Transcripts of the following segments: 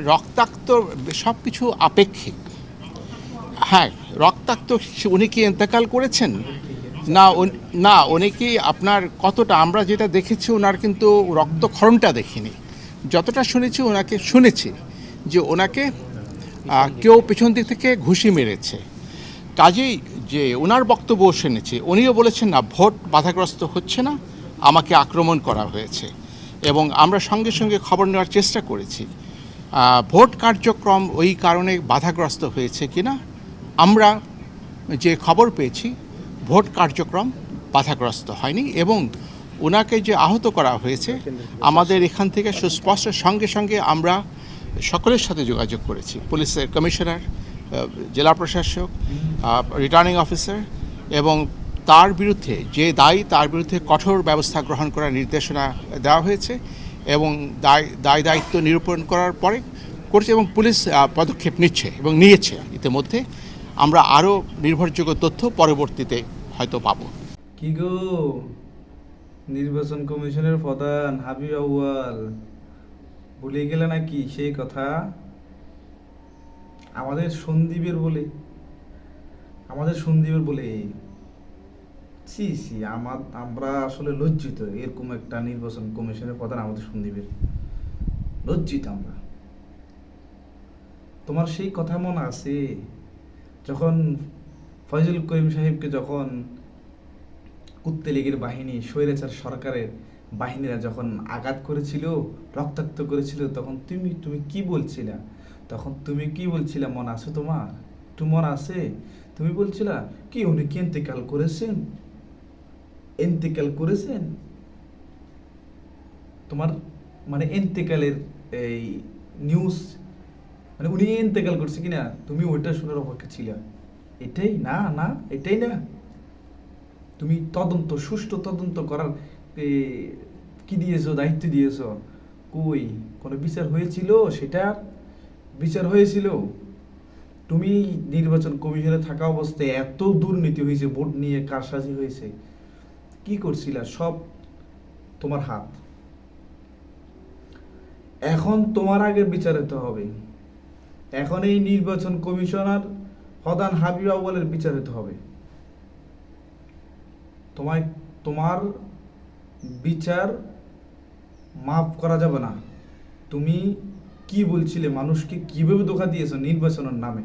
রক্তাক্ত সব কিছু আপেক্ষিক। হ্যাঁ রক্তাক্ত উনি কি এন্তেকাল করেছেন? না না, উনি কি আপনার কতটা, আমরা যেটা দেখেছি ওনার কিন্তু রক্তক্ষরণটা দেখিনি। যতটা শুনেছি ওনাকে শুনেছি যে ওনাকে কেউ পেছন দিক থেকে ঘুষি মেরেছে। কাজেই যে ওনার বক্তব্য শুনেছি, উনিও বলেছেন, না, ভোট বাধাগ্রস্ত হচ্ছে না, আমাকে আক্রমণ করা হয়েছে। এবং আমরা সঙ্গে সঙ্গে খবর নেওয়ার চেষ্টা করেছি। ভোট কার্যক্রম ওই কারণে বাধাগ্রস্ত হয়েছে কিনা? আমরা যে খবর পেয়েছি, ভোট কার্যক্রম বাধাগ্রস্ত হয়নি এবং ওনাকে যে আহত করা হয়েছে, আমাদের এখান থেকে সুস্পষ্ট সঙ্গে সঙ্গে আমরা সকলের সাথে যোগাযোগ করেছি। পুলিশের কমিশনার জেলা প্রশাসক রিটার্নিং অফিসার এবং তার বিরুদ্ধে, যে দায়ী, তার বিরুদ্ধে কঠোর ব্যবস্থা গ্রহণ করার নির্দেশনা দেওয়া হয়েছে। এবং দায় দায় দায়িত্ব নিরূপণ করার পরে করছে এবং পুলিশ পদক্ষেপ নিচ্ছে এবং নিয়েছে। ইতিমধ্যে আমরা আরও নির্ভরযোগ্য তথ্য পরবর্তীতে হয়তো পাব। কি গো? নির্বাচন কমিশনের প্রধান হাবিব আউয়াল, ভুলে গেলে নাকি সেই কথা? আমাদের সন্দীপের বলে, আমাদের সন্দীপের বলে। সি সি আমার, আমরা আসলে লজ্জিত। এরকম একটা নির্বাচন কমিশনের প্রধান আমাদের সন্দীপের। লজ্জিত আমরা। তোমার সেই কথা মনে আছে? যখন ফয়জুল করিম সাহেবকে যখন কুত্তে লীগের বাহিনী, স্বৈরাচার সরকারের বাহিনীরা যখন আঘাত করেছিল, রক্তাক্ত করেছিল, তখন তুমি তুমি কি বলছিলা? তখন তুমি কি বলছিলা, মনে আছে তোমার? মনে আছে? তুমি বলছিলা, কি উনি কি এন্তেকাল করেছেন? এন্তেকাল করেছেন? তোমার মানে এন্তেকালের এই নিউজ মানে উনি এন্তেকাল করছে কিনা? তুমি ওইটা শোনার অপেক্ষা ছিলা। এটাই না না, এটাই না। তুমি তদন্ত, সুষ্ঠু তদন্ত করার কি দিয়েছ, দায়িত্ব দিয়েছ? কই? কোনো বিচার হয়েছিল? সেটা বিচার হয়েছিল? তুমি নির্বাচন কমিশনে থাকা অবস্থায় এত দুর্নীতি হয়েছে, ভোট নিয়ে কারসাজি হয়েছে। কি করছিলা? সব তোমার হাত। এখন তোমার আগে বিচার হতে হবে। এখন এই নির্বাচন কমিশনার প্রধান হাবিব আউয়ালের বিচার হতে হবে। তোমায়, তোমার বিচার মাফ করা যাবে না। তুমি কি বলছিলে? মানুষকে কীভাবে ধোকা দিয়েছ নির্বাচনের নামে?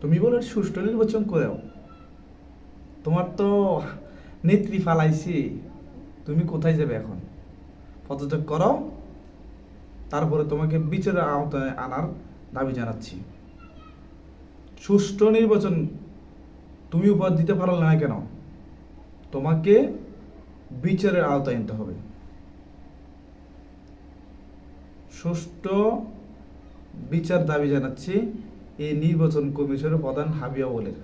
তুমি বলে, সুষ্ঠু নির্বাচন করেও। তোমার তো নেত্রী ফালাইছি, তুমি কোথায় যাবে এখন? পদত্যাগ করো, তারপরে তোমাকে বিচারের আওতায় আনার দাবি জানাচ্ছি। সুষ্ঠু নির্বাচন তুমি উপহার দিতে পারলে না কেন? তোমাকে বিচারের আওতায় আনতে হবে। সুষ্ঠু বিচার দাবি জানাচ্ছি, এই নির্বাচন কমিশনের প্রধান হাবিয়া বলের